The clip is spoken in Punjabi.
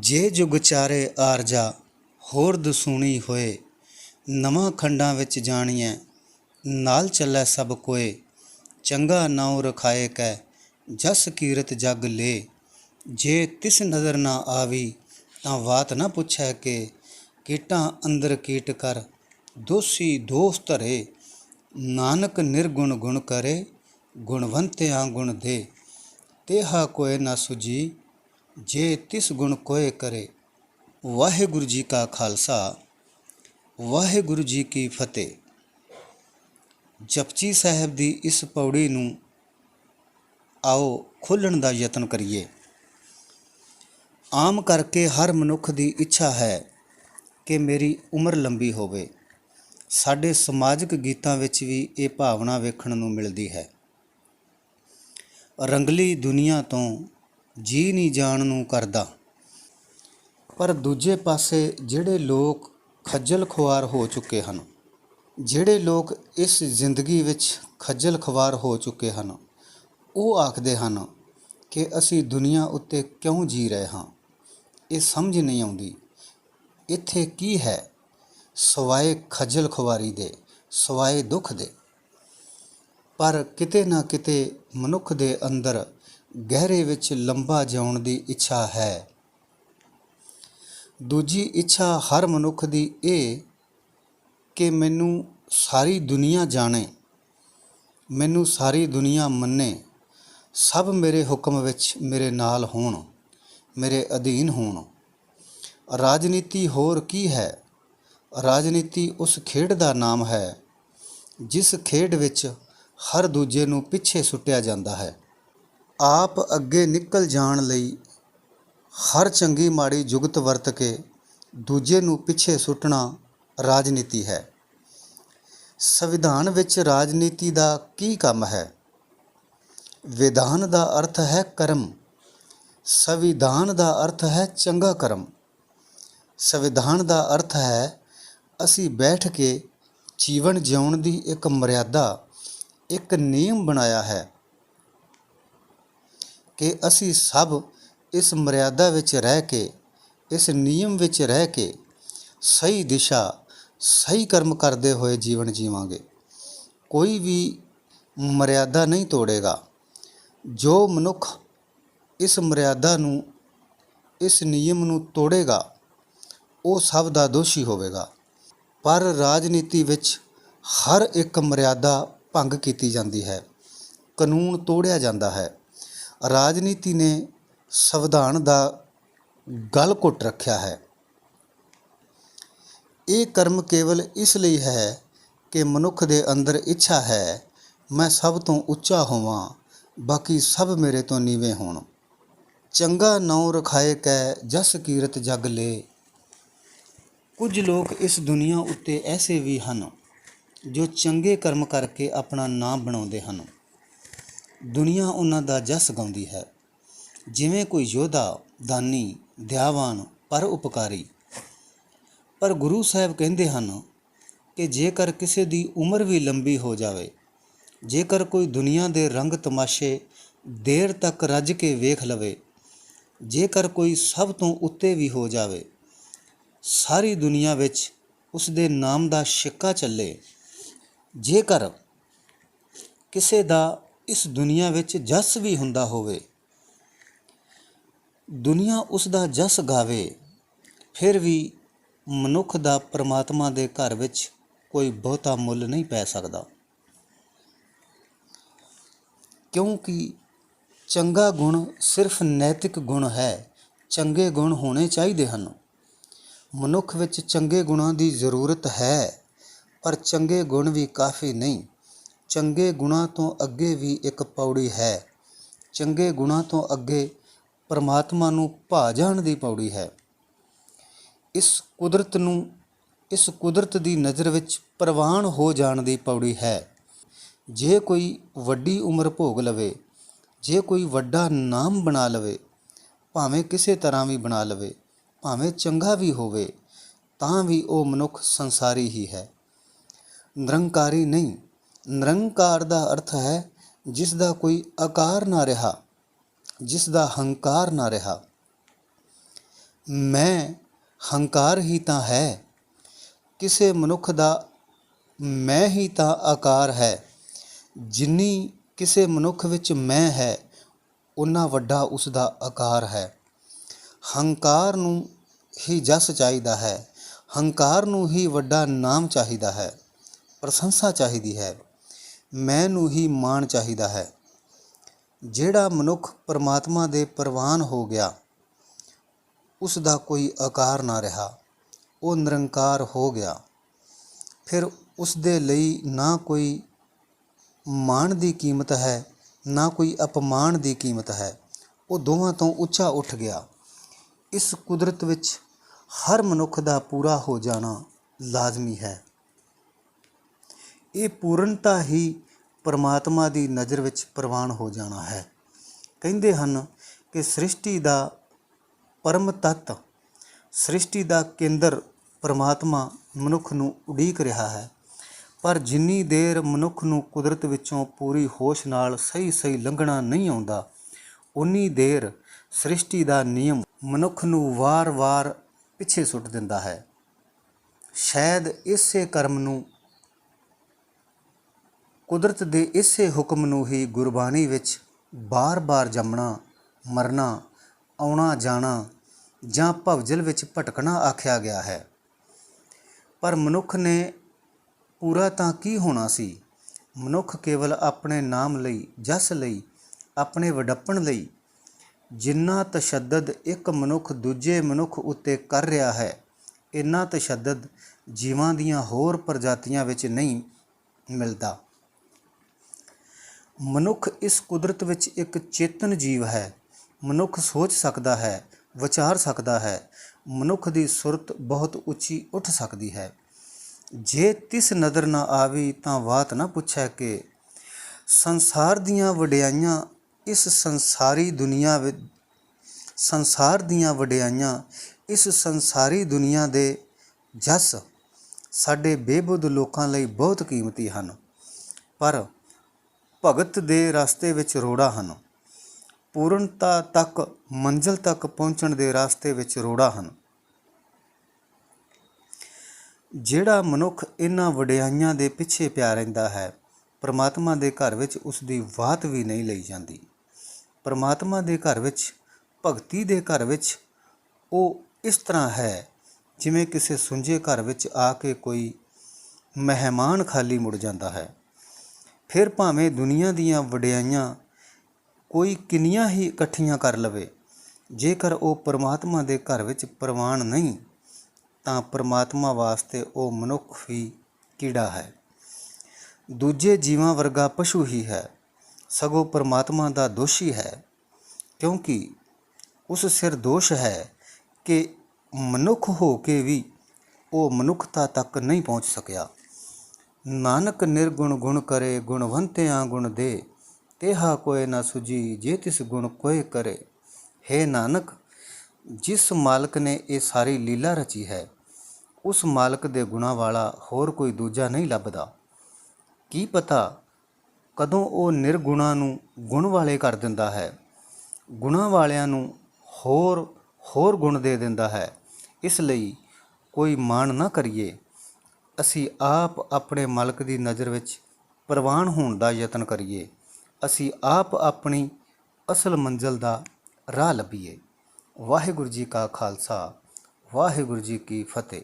ਜੇ ਜੁਗ ਚਾਰੇ ਆਰਜਾ, ਹੋਰ ਦਸੂਣੀ ਹੋਏ, ਨਵਾਂ ਖੰਡਾਂ ਵਿੱਚ ਜਾਣੀਐ, ਨਾਲ ਚੱਲੈ ਸਭ ਕੋਏ, ਚੰਗਾ ਨਾਉ ਰਖਾਏ ਕੈ, ਜਸ ਕੀਰਤ ਜਗ ਲੇ। ਜੇ ਤਿਸ ਨਜ਼ਰ ਨਾ ਆਵੀ, ਤਾਂ ਬਾਤ ਨਾ ਪੁੱਛੈ ਕਿ, ਕੀਟਾਂ ਅੰਦਰ ਕੀਟ ਕਰ, ਦੋਸੀ ਦੋਸ ਧਰੇ। ਨਾਨਕ ਨਿਰਗੁਣ ਗੁਣ ਕਰੇ, ਗੁਣਵੰਤਿਆਂ ਗੁਣ ਦੇ। ਤੇਹਾ ਕੋਇ ਨਾ ਸੁਜੀ ਜੇ ਤਿਸ ਗੁਣ ਕੋਏ ਕਰੇ, ਵਾਹਿਗੁਰੂ ਜੀ ਕਾ ਖਾਲਸਾ, ਵਾਹਿਗੁਰੂ ਜੀ ਕੀ ਫਤਿਹ। ਜਪਜੀ ਸਾਹਿਬ ਦੀ ਇਸ ਪੌੜੀ ਨੂੰ ਆਓ ਖੋਲਣ ਦਾ ਯਤਨ ਕਰੀਏ। ਆਮ ਕਰਕੇ ਹਰ ਮਨੁੱਖ ਦੀ ਇੱਛਾ ਹੈ ਕਿ ਮੇਰੀ ਉਮਰ ਲੰਬੀ ਹੋਵੇ। ਸਾਡੇ ਸਮਾਜਿਕ ਗੀਤਾਂ ਵਿੱਚ ਵੀ ਇਹ ਭਾਵਨਾ ਵੇਖਣ ਨੂੰ ਮਿਲਦੀ ਹੈ। ਰੰਗਲੀ ਦੁਨੀਆ ਤੋਂ ਜੀ ਨਹੀਂ ਜਾਣ ਨੂੰ ਕਰਦਾ। ਪਰ ਦੂਜੇ ਪਾਸੇ ਜਿਹੜੇ ਲੋਕ ਖੱਜਲ ਖੁਆਰ ਹੋ ਚੁੱਕੇ ਹਨ, ਜਿਹੜੇ ਲੋਕ ਇਸ ਜ਼ਿੰਦਗੀ ਵਿੱਚ ਖੱਜਲ ਖੁਆਰ ਹੋ ਚੁੱਕੇ ਹਨ, ਉਹ ਆਖਦੇ ਹਨ ਕਿ ਅਸੀਂ ਦੁਨੀਆ ਉੱਤੇ ਕਿਉਂ ਜੀ ਰਹੇ ਹਾਂ? ਇਹ ਸਮਝ ਨਹੀਂ ਆਉਂਦੀ। ਇੱਥੇ ਕੀ ਹੈ? ਸਵਾਏ ਖੱਜਲ ਖੁਆਰੀ ਦੇ, ਸਵਾਏ ਦੁੱਖ ਦੇ। ਪਰ ਕਿਤੇ ਨਾ ਕਿਤੇ ਮਨੁੱਖ ਦੇ ਅੰਦਰ ਗਹਿਰੇ ਵਿੱਚ ਲੰਬਾ ਜਿਉਣ ਦੀ ਇੱਛਾ ਹੈ। ਦੂਜੀ ਇੱਛਾ ਹਰ ਮਨੁੱਖ ਦੀ ਇਹ ਕਿ ਮੈਨੂੰ ਸਾਰੀ ਦੁਨੀਆ ਜਾਣੇ, ਮੈਨੂੰ ਸਾਰੀ ਦੁਨੀਆ ਮੰਨੇ, ਸਭ ਮੇਰੇ ਹੁਕਮ ਵਿੱਚ ਮੇਰੇ ਨਾਲ ਹੋਣ, ਮੇਰੇ ਅਧੀਨ ਹੋਣ। ਰਾਜਨੀਤੀ ਹੋਰ ਕੀ ਹੈ? ਰਾਜਨੀਤੀ ਉਸ ਖੇਡ ਦਾ ਨਾਮ ਹੈ, ਜਿਸ ਖੇਡ ਵਿੱਚ ਹਰ ਦੂਜੇ ਨੂੰ ਪਿੱਛੇ ਸੁੱਟਿਆ ਜਾਂਦਾ ਹੈ। ਆਪ ਅੱਗੇ ਨਿਕਲ ਜਾਣ ਲਈ ਹਰ ਚੰਗੀ ਮਾੜੀ ਜੁਗਤ ਵਰਤ ਕੇ ਦੂਜੇ ਨੂੰ ਪਿੱਛੇ ਸੁੱਟਣਾ ਰਾਜਨੀਤੀ ਹੈ। ਸੰਵਿਧਾਨ ਵਿੱਚ ਰਾਜਨੀਤੀ ਦਾ ਕੀ ਕੰਮ ਹੈ? ਵਿਧਾਨ ਦਾ ਅਰਥ ਹੈ ਕਰਮ। ਸੰਵਿਧਾਨ ਦਾ ਅਰਥ ਹੈ ਚੰਗਾ ਕਰਮ। ਸੰਵਿਧਾਨ ਦਾ ਅਰਥ ਹੈ ਅਸੀਂ ਬੈਠ ਕੇ ਜੀਵਨ ਜਿਉਣ ਦੀ ਇੱਕ ਮਰਿਆਦਾ, ਇੱਕ ਨਿਯਮ ਬਣਾਇਆ ਹੈ। ਕਿ ਅਸੀਂ ਸਭ ਇਸ ਮਰਿਆਦਾ ਵਿੱਚ ਰਹਿ ਕੇ, ਇਸ ਨਿਯਮ ਵਿੱਚ ਰਹਿ ਕੇ ਸਹੀ ਦਿਸ਼ਾ, ਸਹੀ ਕਰਮ ਕਰਦੇ ਹੋਏ ਜੀਵਨ ਜੀਵਾਂਗੇ। ਕੋਈ ਵੀ ਮਰਿਆਦਾ ਨਹੀਂ ਤੋੜੇਗਾ। ਜੋ ਮਨੁੱਖ ਇਸ ਮਰਿਆਦਾ ਨੂੰ, ਇਸ ਨਿਯਮ ਨੂੰ ਤੋੜੇਗਾ, ਉਹ ਸਭ ਦਾ ਦੋਸ਼ੀ ਹੋਵੇਗਾ। ਪਰ ਰਾਜਨੀਤੀ ਵਿੱਚ ਹਰ ਇੱਕ ਮਰਿਆਦਾ ਭੰਗ ਕੀਤੀ ਜਾਂਦੀ ਹੈ। ਕਾਨੂੰਨ ਤੋੜਿਆ ਜਾਂਦਾ ਹੈ। ਰਾਜਨੀਤੀ ਨੇ ਸੰਵਿਧਾਨ ਦਾ ਗਲ ਘੁੱਟ ਰੱਖਿਆ ਹੈ। ਇਹ ਕਰਮ ਕੇਵਲ ਇਸ ਲਈ ਹੈ ਕਿ ਮਨੁੱਖ ਦੇ ਅੰਦਰ ਇੱਛਾ ਹੈ, ਮੈਂ ਸਭ ਤੋਂ ਉੱਚਾ ਹੋਵਾਂ, ਬਾਕੀ ਸਭ ਮੇਰੇ ਤੋਂ ਨੀਵੇਂ ਹੋਣ। ਚੰਗਾ ਨਾਉ ਰਖਾਏ ਕੈ ਜਸ ਕੀਰਤ ਜਗ ਲੇ। ਕੁਝ ਲੋਕ ਇਸ ਦੁਨੀਆ ਉੱਤੇ ਐਸੇ ਵੀ ਹਨ ਜੋ ਚੰਗੇ ਕਰਮ ਕਰਕੇ ਆਪਣਾ ਨਾਮ ਬਣਾਉਂਦੇ ਹਨ। ਦੁਨੀਆ ਉਹਨਾਂ ਦਾ ਜਸ ਗਾਉਂਦੀ ਹੈ। ਜਿਵੇਂ ਕੋਈ ਯੋਧਾ, ਦਾਨੀ, ਦਿਆਵਾਨ, ਪਰ ਉਪਕਾਰੀ। ਪਰ ਗੁਰੂ ਸਾਹਿਬ ਕਹਿੰਦੇ ਹਨ ਕਿ ਜੇਕਰ ਕਿਸੇ ਦੀ ਉਮਰ ਵੀ ਲੰਬੀ ਹੋ ਜਾਵੇ, ਜੇਕਰ ਕੋਈ ਦੁਨੀਆ ਦੇ ਰੰਗ ਤਮਾਸ਼ੇ ਦੇਰ ਤੱਕ ਰੱਜ ਕੇ ਵੇਖ ਲਵੇ, ਜੇਕਰ ਕੋਈ ਸਭ ਤੋਂ ਉੱਤੇ ਵੀ ਹੋ ਜਾਵੇ, ਸਾਰੀ ਦੁਨੀਆ ਵਿੱਚ ਉਸ ਦੇ ਨਾਮ ਦਾ ਛਿੱਕਾ ਚੱਲੇ, ਜੇਕਰ ਕਿਸੇ ਦਾ ਇਸ ਦੁਨੀਆ ਵਿੱਚ ਜਸ ਵੀ ਹੁੰਦਾ ਹੋਵੇ। ਦੁਨੀਆ ਉਸ ਦਾ ਜਸ ਗਾਵੇ, ਫਿਰ ਵੀ ਮਨੁੱਖ ਦਾ ਪ੍ਰਮਾਤਮਾ ਦੇ ਘਰ ਵਿੱਚ ਕੋਈ ਬਹੁਤਾ ਮੁੱਲ ਨਹੀਂ ਪੈ ਸਕਦਾ। ਕਿਉਂਕਿ ਚੰਗਾ ਗੁਣ ਸਿਰਫ ਨੈਤਿਕ ਗੁਣ ਹੈ, ਚੰਗੇ ਗੁਣ ਹੋਣੇ ਚਾਹੀਦੇ ਹਨ। ਮਨੁੱਖ ਵਿੱਚ ਚੰਗੇ ਗੁਣਾਂ ਦੀ ਜ਼ਰੂਰਤ ਹੈ, ਪਰ ਚੰਗੇ ਗੁਣ ਵੀ ਕਾਫੀ ਨਹੀਂ। ਚੰਗੇ ਗੁਣਾਂ ਤੋਂ ਅੱਗੇ ਵੀ ਇੱਕ ਪੌੜੀ ਹੈ। ਚੰਗੇ ਗੁਣਾਂ ਤੋਂ ਅੱਗੇ ਪਰਮਾਤਮਾ ਨੂੰ ਭਾ ਜਾਣ ਦੀ ਪੌੜੀ ਹੈ। ਇਸ ਕੁਦਰਤ ਨੂੰ, ਇਸ ਕੁਦਰਤ ਦੀ ਨਜ਼ਰ ਵਿੱਚ ਪ੍ਰਵਾਨ ਹੋ ਜਾਣ ਦੀ ਪੌੜੀ ਹੈ। ਜੇ ਕੋਈ ਵੱਡੀ ਉਮਰ ਭੋਗ ਲਵੇ, ਜੇ ਕੋਈ ਵੱਡਾ ਨਾਮ ਬਣਾ ਲਵੇ, ਭਾਵੇਂ ਕਿਸੇ ਤਰ੍ਹਾਂ ਵੀ ਬਣਾ ਲਵੇ, ਭਾਵੇਂ ਚੰਗਾ ਵੀ ਹੋਵੇ, ਤਾਂ ਵੀ ਉਹ ਮਨੁੱਖ ਸੰਸਾਰੀ ਹੀ ਹੈ। ਨਿਰੰਕਾਰੀ ਨਹੀਂ ਨਿਰੰਕਾਰ ਦਾ ਅਰਥ ਹੈ, ਜਿਸ ਦਾ ਕੋਈ ਆਕਾਰ ਨਾ ਰਿਹਾ, ਜਿਸ ਦਾ ਹੰਕਾਰ ਨਾ ਰਿਹਾ। ਮੈਂ ਹੰਕਾਰ ਹੀ ਤਾਂ ਹੈ, ਕਿਸੇ ਮਨੁੱਖ ਦਾ ਮੈਂ ਹੀ ਤਾਂ ਆਕਾਰ ਹੈ। ਜਿੰਨੀ ਕਿਸੇ ਮਨੁੱਖ ਵਿੱਚ ਮੈਂ ਹੈ ਉਨਾ ਵੱਡਾ ਉਸ ਦਾ ਆਕਾਰ ਹੈ। ਹੰਕਾਰ ਨੂੰ ਹੀ ਜਸ ਚਾਹੀਦਾ ਹੈ, ਹੰਕਾਰ ਨੂੰ ਹੀ ਵੱਡਾ ਨਾਮ ਚਾਹੀਦਾ ਹੈ, ਪ੍ਰਸ਼ੰਸਾ ਚਾਹੀਦੀ ਹੈ। ਮੈਂ ਨੂੰ ਹੀ ਮਾਣ ਚਾਹੀਦਾ ਹੈ। ਜਿਹੜਾ ਮਨੁੱਖ ਪਰਮਾਤਮਾ ਦੇ ਪ੍ਰਵਾਨ ਹੋ ਗਿਆ ਉਸ ਦਾ ਕੋਈ ਆਕਾਰ ਨਾ ਰਿਹਾ। ਉਹ ਨਿਰੰਕਾਰ ਹੋ ਗਿਆ। ਫਿਰ ਉਸ ਦੇ ਲਈ ਨਾ ਕੋਈ ਮਾਣ ਦੀ ਕੀਮਤ ਹੈ, ਨਾ ਕੋਈ ਅਪਮਾਨ ਦੀ ਕੀਮਤ ਹੈ। ਉਹ ਦੋਵਾਂ ਤੋਂ ਉੱਚਾ ਉੱਠ ਗਿਆ। ਇਸ ਕੁਦਰਤ ਵਿੱਚ ਹਰ ਮਨੁੱਖ ਦਾ ਪੂਰਾ ਹੋ ਜਾਣਾ ਲਾਜ਼ਮੀ ਹੈ। ਇਹ ਪੂਰਨਤਾ ਹੀ ਪਰਮਾਤਮਾ ਦੀ ਨਜ਼ਰ ਵਿੱਚ ਪ੍ਰਵਾਨ ਹੋ ਜਾਣਾ ਹੈ। ਕਹਿੰਦੇ ਹਨ ਕਿ ਸ੍ਰਿਸ਼ਟੀ ਦਾ ਪਰਮ ਤੱਤ, ਸ੍ਰਿਸ਼ਟੀ ਦਾ ਕੇਂਦਰ ਪਰਮਾਤਮਾ ਮਨੁੱਖ ਨੂੰ ਉਡੀਕ ਰਿਹਾ ਹੈ। ਪਰ ਜਿੰਨੀ ਦੇਰ ਮਨੁੱਖ ਨੂੰ ਕੁਦਰਤ ਵਿੱਚੋਂ ਪੂਰੀ ਹੋਸ਼ ਨਾਲ ਸਹੀ ਸਹੀ ਲੰਘਣਾ ਨਹੀਂ ਆਉਂਦਾ ਉਨੀ ਦੇਰ ਸ੍ਰਿਸ਼ਟੀ ਦਾ ਨਿਯਮ ਮਨੁੱਖ ਨੂੰ ਵਾਰ-ਵਾਰ ਪਿੱਛੇ ਸੁੱਟ ਦਿੰਦਾ ਹੈ। ਸ਼ਾਇਦ ਇਸੇ ਕਰਮ ਨੂੰ ਕੁਦਰਤ ਦੇ ਇਸੇ ਹੁਕਮ ਨੂੰ ਹੀ ਗੁਰਬਾਣੀ ਵਿੱਚ ਬਾਰ-ਬਾਰ ਜੰਮਣਾ, ਮਰਨਾ, ਆਉਣਾ, ਜਾਣਾ ਜਾਂ ਭਵਜਲ ਵਿੱਚ ਭਟਕਣਾ ਆਖਿਆ ਗਿਆ ਹੈ। ਪਰ ਮਨੁੱਖ ਨੇ ਪੂਰਾ ਤਾਂ ਕੀ ਹੋਣਾ ਸੀ? ਮਨੁੱਖ ਕੇਵਲ ਆਪਣੇ ਨਾਮ ਲਈ, ਜਸ ਲਈ, ਆਪਣੇ ਵਡੱਪਣ ਲਈ ਜਿੰਨਾ ਤਸ਼ੱਦਦ ਇੱਕ ਮਨੁੱਖ ਦੂਜੇ ਮਨੁੱਖ ਉੱਤੇ ਕਰ ਰਿਹਾ ਹੈ, ਇੰਨਾ ਤਸ਼ੱਦਦ ਜੀਵਾਂ ਦੀਆਂ ਹੋਰ ਪ੍ਰਜਾਤੀਆਂ ਵਿੱਚ ਨਹੀਂ ਮਿਲਦਾ। ਮਨੁੱਖ ਇਸ ਕੁਦਰਤ ਵਿੱਚ ਇੱਕ ਚੇਤਨ ਜੀਵ ਹੈ। ਮਨੁੱਖ ਸੋਚ ਸਕਦਾ ਹੈ, ਵਿਚਾਰ ਸਕਦਾ ਹੈ। ਮਨੁੱਖ ਦੀ ਸੁਰਤ ਬਹੁਤ ਉੱਚੀ ਉੱਠ ਸਕਦੀ ਹੈ। ਜੇ ਤਿਸ ਨਦਰ ਨਾ ਆਵੀ ਤਾਂ ਬਾਤ ਨਾ ਪੁੱਛੈ ਕਿ ਸੰਸਾਰ ਦੀਆਂ ਵਡਿਆਈਆਂ ਇਸ ਸੰਸਾਰੀ ਦੁਨੀਆ ਵਿੱਚ ਸੰਸਾਰ ਦੀਆਂ ਵਡਿਆਈਆਂ ਇਸ ਸੰਸਾਰੀ ਦੁਨੀਆ ਦੇ ਜਸ ਸਾਡੇ ਬੇਬੁੱਧ ਲੋਕਾਂ ਲਈ ਬਹੁਤ ਕੀਮਤੀ ਹਨ। ਪਰ ਭਗਤ ਦੇ ਰਸਤੇ ਵਿੱਚ ਰੋੜਾ ਹਨ। ਪੂਰਨਤਾ ਤੱਕ, ਮੰਜ਼ਲ ਤੱਕ ਪਹੁੰਚਣ ਦੇ ਰਸਤੇ ਵਿੱਚ ਰੋੜਾ ਹਨ। ਜਿਹੜਾ ਮਨੁੱਖ ਇਹਨਾਂ ਵਡਿਆਈਆਂ ਦੇ ਪਿੱਛੇ ਪਿਆ ਰਹਿੰਦਾ ਹੈ, ਪਰਮਾਤਮਾ ਦੇ ਘਰ ਵਿੱਚ ਉਸ ਦੀ ਬਾਤ ਵੀ ਨਹੀਂ ਲਈ ਜਾਂਦੀ। ਪਰਮਾਤਮਾ ਦੇ ਘਰ ਵਿੱਚ, ਭਗਤੀ ਦੇ ਘਰ ਵਿੱਚ ਉਹ ਇਸ ਤਰ੍ਹਾਂ ਹੈ, ਜਿਵੇਂ ਕਿਸੇ ਸੁੰਜੇ ਘਰ ਵਿੱਚ ਆ ਕੇ ਕੋਈ ਮਹਿਮਾਨ ਖਾਲੀ ਮੁੜ ਜਾਂਦਾ ਹੈ। ਫਿਰ ਭਾਵੇਂ ਦੁਨੀਆ ਦੀਆਂ ਵਡਿਆਈਆਂ ਕੋਈ ਕਿੰਨੀਆਂ ਹੀ ਇਕੱਠੀਆਂ ਕਰ ਲਵੇ, ਜੇਕਰ ਉਹ ਪਰਮਾਤਮਾ ਦੇ ਘਰ ਵਿੱਚ ਪ੍ਰਵਾਨ ਨਹੀਂ, ਤਾਂ ਪਰਮਾਤਮਾ ਵਾਸਤੇ ਉਹ ਮਨੁੱਖ ਹੀ ਕੀੜਾ ਹੈ। ਦੂਜੇ ਜੀਵਾਂ ਵਰਗਾ ਪਸ਼ੂ ਹੀ ਹੈ, ਸਗੋਂ ਪਰਮਾਤਮਾ ਦਾ ਦੋਸ਼ੀ ਹੈ, ਕਿਉਂਕਿ ਉਸ ਸਿਰ ਦੋਸ਼ ਹੈ ਕਿ ਮਨੁੱਖ ਹੋ ਕੇ ਵੀ ਉਹ ਮਨੁੱਖਤਾ ਤੱਕ ਨਹੀਂ ਪਹੁੰਚ ਸਕਿਆ। ਨਾਨਕ ਨਿਰਗੁਣ ਗੁਣ ਕਰੇ, ਗੁਣਵੰਤਿਆਂ ਗੁਣ ਦੇ। ਤੇਹਾ ਕੋਏ ਨਾ ਸੁਜੀ ਜੇ ਤਿਸ ਗੁਣ ਕੋਏ ਕਰੇ। ਹੈ ਨਾਨਕ, ਜਿਸ ਮਾਲਕ ਨੇ ਇਹ ਸਾਰੀ ਲੀਲਾ ਰਚੀ ਹੈ, ਉਸ ਮਾਲਕ ਦੇ ਗੁਣਾ ਵਾਲਾ ਹੋਰ ਕੋਈ ਦੂਜਾ ਨਹੀਂ ਲੱਭਦਾ। ਕੀ ਪਤਾ ਕਦੋਂ ਉਹ ਨਿਰਗੁਣਾ ਨੂੰ ਗੁਣ ਵਾਲੇ ਕਰ ਦਿੰਦਾ ਹੈ। ਗੁਣਾ ਵਾਲਿਆਂ ਨੂੰ ਹੋਰ ਹੋਰ ਗੁਣ ਦੇ ਦਿੰਦਾ ਹੈ। ਇਸ ਲਈ ਕੋਈ ਮਾਣ ਨਾ ਕਰੀਏ। ਅਸੀਂ ਆਪ ਆਪਣੇ ਮਾਲਕ ਦੀ ਨਜ਼ਰ ਵਿੱਚ ਪ੍ਰਵਾਨ ਹੋਣ ਦਾ ਯਤਨ ਕਰੀਏ। ਅਸੀਂ ਆਪ ਆਪਣੀ ਅਸਲ ਮੰਜ਼ਲ ਦਾ ਰਾਹ ਲੱਭੀਏ। ਵਾਹਿਗੁਰੂ ਜੀ ਕਾ ਖਾਲਸਾ, ਵਾਹਿਗੁਰੂ ਜੀ ਕੀ ਫਤਿਹ।